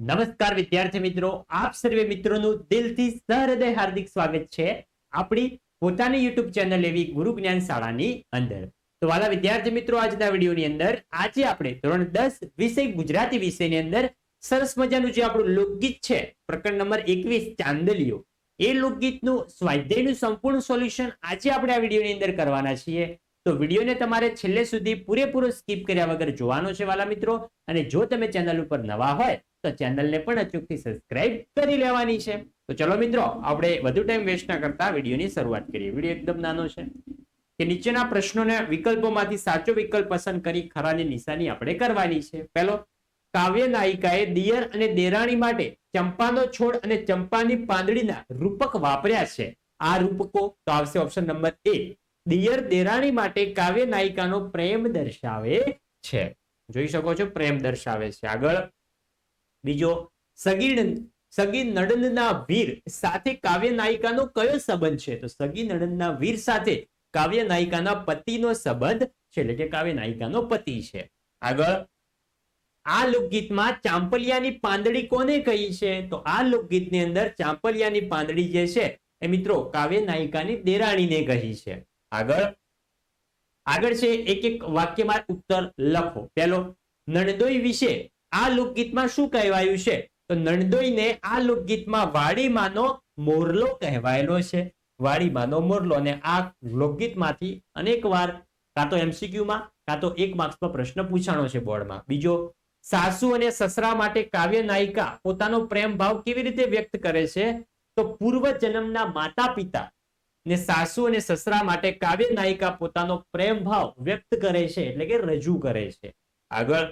નમસ્કાર વિદ્યાર્થી મિત્રો, આપ સર્વે મિત્રોનું દિલથી સહૃદય હાર્દિક સ્વાગત છે આપણી પોતાની યુટ્યુબ ચેનલ એવી ગુરુ જ્ઞાન શાળાની અંદર. તો વાલા વિદ્યાર્થી મિત્રો, આજના વિડીયોની અંદર આજે આપણે ધોરણ દસ વિષય ગુજરાતી વિષયની અંદર સરસ મજાનું જે આપણું લોકગીત છે, પ્રકરણ નંબર એકવીસ, ચાંદલીઓ. એ લોકગીતનું સ્વાધ્યાયનું સંપૂર્ણ સોલ્યુશન આજે આપણે આ વિડીયોની અંદર કરવાના છીએ. તો વિડીયોને તમારે છેલ્લે સુધી પૂરેપૂરો સ્કીપ કર્યા વગર જોવાનો છે વાલા મિત્રો. અને જો તમે ચેનલ ઉપર નવા હોય તો ચેનલને પણ અચૂકથી સબસ્ક્રાઇબ કરી લેવાની છે. તો ચલો મિત્રો, આપણે વધુ ટાઈમ વેસ્ટ ના કરતા વિડીયોની શરૂઆત કરીએ. વીડિયો એકદમ નાનો છે કે નીચેના પ્રશ્નોના વિકલ્પોમાંથી સાચો વિકલ્પ પસંદ કરી ખરાની નિશાની આપણે કરવાની છે. પહેલો, કાવ્ય નાયિકાએ દિયર અને દેરાણી માટે ચંપાનો છોડ અને ચંપાની પાંદડીના રૂપક વાપર્યા છે. આ રૂપકો, તો આવશે ઓપ્શન નંબર એ, દિયર દેરાણી માટે કાવ્ય નાયિકાનો પ્રેમ દર્શાવે છે. જોઈ શકો છો, પ્રેમ દર્શાવે છે. આગળ બીજો સગીર સગી નડંદના વીર સાથે કાવ્ય નાયિકાનો કયો સંબંધ છે? તો સગી નડંદના વીર સાથે કાવ્ય નાયિકાના પતિનો સંબંધ છે, એટલે કે કાવ્ય નાયિકાનો પતિ છે. આગળ, આ લોકગીતમાં ચાંપલિયાની પાંદડી કોને કહી છે? તો આ લોકગીતની અંદર ચાંપલિયાની પાંદડી જે છે, એ મિત્રો કાવ્ય નાયિકાની દેરાણીને કહી છે. આગળ આગળ છે એક એક વાક્યમાં ઉત્તર લખો. પેલો નણદોઈ વિશે આ લોકગીતમાં શું કહેવાયું છે? તો નણદોઈને આ લોકગીતમાં વાડીમાંનો મોરલો કહેવાયેલો છે. વાડીમાંનો મોરલો અને આ લોકગીતમાંથી અનેક વાર કાં તો એમસીક્યુમાં, કાં તો એક માર્ક્સમાં પ્રશ્ન પૂછાણો છે બોર્ડમાં. બીજો, સાસુ અને સસરા માટે કાવ્ય નાયિકા પોતાનો પ્રેમ ભાવ કેવી રીતે વ્યક્ત કરે છે? તો પૂર્વ જન્મના માતા પિતા ને સાસુ અને સસરા માટે કાવ્ય નાયિકા પોતાનો પ્રેમ ભાવ વ્યક્ત કરે છે, એટલે કે રજૂ કરે છે. આગળ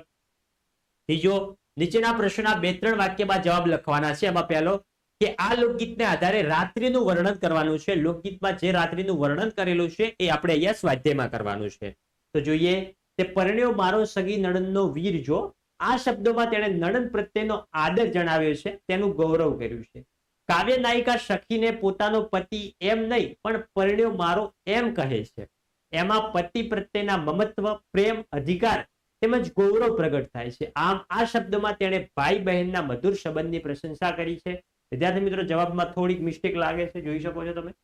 ત્રીજો નીચેના પ્રશ્નના બે ત્રણ વાક્યમાં જવાબ લખવાના છે, એમાં પહેલો કે આ લોકગીતને આધારે રાત્રિનું વર્ણન કરવાનું છે. લોકગીતમાં જે રાત્રિનું વર્ણન કરેલું છે એ આપણે અહીંયા સ્વાધ્યાયમાં કરવાનું છે. તો જોઈએ, તે પરણ્યો મારો સગી નણંદનો વીર જો. આ શબ્દોમાં તેણે નણંદ પ્રત્યેનો આદર જણાવ્યો છે, તેનું ગૌરવ કર્યું છે. કાવ્ય નાયિકા સખીને પોતાનો પતિ એમ નહીં, પણ પરણ્યો મારો એમ કહે છે. એમાં પતિ પ્રત્યેના મમત્વ, પ્રેમ, અધિકાર તેમજ ગૌરવ પ્રગટ થાય છે. આમ આ શબ્દમાં તેણે ભાઈ બહેનના મધુર સંબંધની પ્રશંસા કરી છે. વિદ્યાર્થી મિત્રો, જવાબમાં થોડીક મિસ્ટેક લાગે છે. જોઈ શકો છો તમે?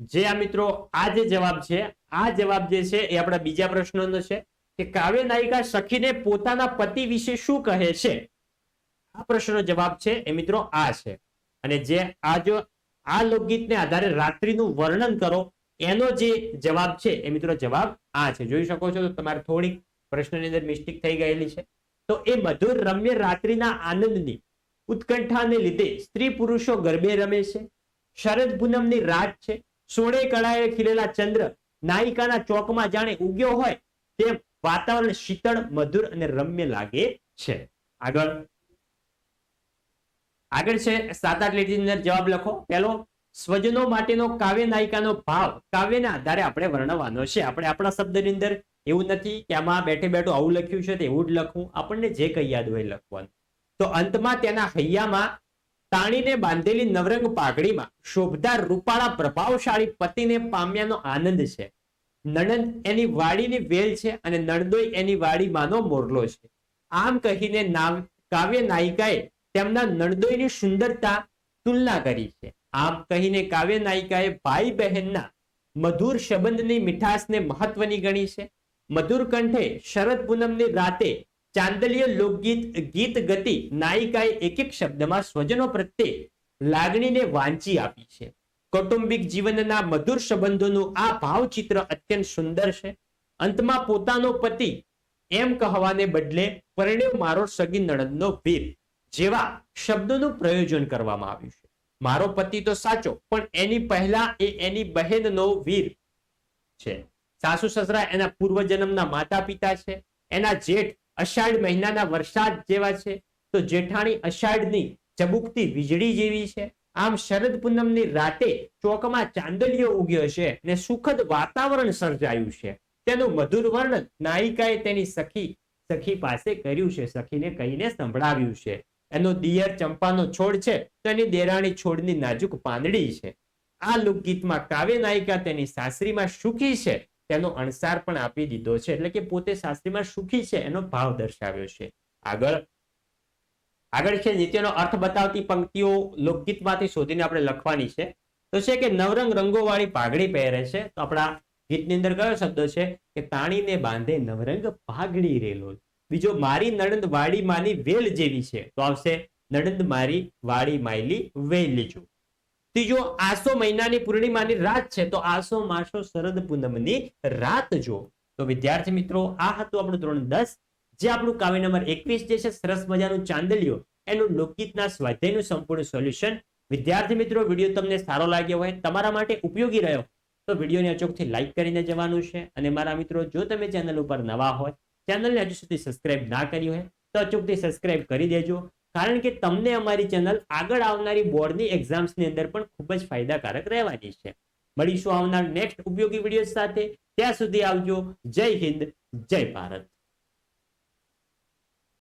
જે આ મિત્રો, આ જે જવાબ છે, આ જવાબ જે છે એ આપણા બીજા પ્રશ્નનો છે કે કાવ્ય નાયિકા સખીને પોતાના પતિ વિશે શું કહે છે? આ પ્રશ્નનો જવાબ છે એ મિત્રો આ છે. અને જે આ જો આ લોકગીતને આધારે રાત્રિનું વર્ણન કરો. એનો જે જવાબ છે, એ મિત્રો જવાબ આ છે. જોઈ શકો છો તો તમારે થોડીક પ્રશ્નની અંદર મિસ્ટેક થઈ ગયેલી છે. તો એ મધુર રમ્ય રાત્રિના આનંદની ઉત્કંઠાને લીધે સ્ત્રી પુરુષો ગરબે રમે છે. શરદ પૂનમની રાત છે. સોળે કળાએ ખીલેલા ચંદ્ર નાયિકાના ચોકમાં જાણે ઉગ્યો હોય તેમ વાતાવરણ શીતળ, મધુર અને રમ્ય લાગે છે. આગળ આગળ છે, સાત આઠ લીટીની અંદર જવાબ લખો. પેલો સ્વજનો માટેનો કાવ્ય નાયિકાનો ભાવ. કાવ્યના આધારે આપણે વર્ણવવાનો છે. આપણે આપણા શબ્દની અંદર એવું નથી કે આમાં બેઠે બેઠું આવું લખ્યું છે તેવું જ લખવું આપણને જે કઈ યાદ હોય લખવાનું. તો અંતમાં તેના હૈયામાં તાણીને બાંધેલી નવરંગ પાઘડીમાં શોભદાર રૂપાળા પ્રભાવશાળી પતિને પામ્યાનો આનંદ છે. નણંદ એની વાડીની વેલ છે અને નણદોઈ એની વાડીમાંનો મોરલો છે. આમ કહીને નામ કાવ્ય નાયિકાએ તેમના નણદોઈની સુંદરતા તુલના કરી છે. આમ કહીને કાવ્ય નાયિકાએ ભાઈ બહેનના મધુર સંબંધની મીઠાશને મહત્વની ગણી છે. મધુર કંઠે શરદ પૂનમની રાતે ચાંદલીય લોકગીત, ગીત ગતિ નાયિકાએ એક એક શબ્દમાં સ્વજનો પ્રત્યે લાગણીને વાંચી આપી છે. કૌટુંબિક જીવનના મધુર સંબંધોનું આ ભાવચિત્ર અત્યંત સુંદર છે. અંતમાં પોતાનો પતિ એમ કહેવાને બદલે પરણ્યો મારો સગી નણંદનો વીર. જેવા શબ્દનું પ્રયોજન કરવામાં આવ્યું છે. મારો પતિ તો સાચો, પણ એની પહેલા એ એની બહેનનો વીર છે. સાસુ સસરા એના પૂર્વજન્મના માતા પિતા છે. એના જેઠ અષાઢ મહિનાના વરસાદ જેવા છે. તો જેઠાણી અષાઢની ચબુકતી વીજળી જેવી છે. આમ શરદ પૂનમની રાતે ચોકમાં ચાંદલીઓ ઉગ્યો છે ને સુખદ વાતાવરણ સર્જાયું છે. તેનું મધુર વર્ણન નાયિકાએ તેની સખી સખી પાસે કર્યું છે. સખીને કહીને સંભળાવ્યું છે. એનો દિયર ચંપાનો છોડ છે તો એની દેરાણી છોડની નાજુક પાંદડી છે. આ લોકગીતમાં કાવ્ય નાયિકા તેની સાસરીમાં સુખી છે. તેનો અણસાર પણ આપી દીધો છે. એટલે કે પોતે શાસ્ત્રીમાં સુખી છે, એનો ભાવ દર્શાવ્યો છે. આગળ આગળ છે, નીચેનો અર્થ બતાવતી પંક્તિઓ લોકગીતમાંથી શોધીને આપણે લખવાની છે. તો છે કે નવરંગ રંગોવાળી પાઘડી પહેરે છે. તો આપણા ગીતની અંદર કયો શબ્દ છે? કે તાણીને બાંધે નવરંગ પાઘડી રેલો. બીજો, મારી નણંદ વાડી માની વેલ જેવી છે. તો આવશે નણંદ મારી વાડી માયલી વેલ જો. ત્રીજો, આસો મહિનાની પૂર્ણિમાની રાત છે. તો આસો માસો શરદ પૂનમની રાત જો. તો વિદ્યાર્થી મિત્રો, આ હતું આપણું ધોરણ દસ. જે આપણું કાવ્ય નંબર એકવીસ જે છે, સરસ મજાનું ચાંદલિયો. એનું લોકગીતના સ્વાધ્યાયનું સંપૂર્ણ સોલ્યુશન. વિદ્યાર્થી મિત્રો, વીડિયો તમને સારો લાગ્યો હોય, તમારા માટે ઉપયોગી રહ્યો, તો વિડીયોને અચોકથી લાઇક કરીને જવાનું છે. અને મારા મિત્રો, જો તમે ચેનલ ઉપર નવા હોય ચેનલને હજુ સુધી સબસ્ક્રાઇબ ના કરી હોય તો અચૂકથી સબસ્ક્રાઇબ કરી દેજો. કારણ કે તમને અમારી ચેનલ આગળ આવનારી બોર્ડની એક્ઝામ્સની અંદર પણ ખૂબ જ ફાયદાકારક રહેવાની છે. મળીશું આવનાર નેક્સ્ટ ઉપયોગી વીડિયો સાથે. ત્યાં સુધી આવજો. જય હિન્દ, જય ભારત.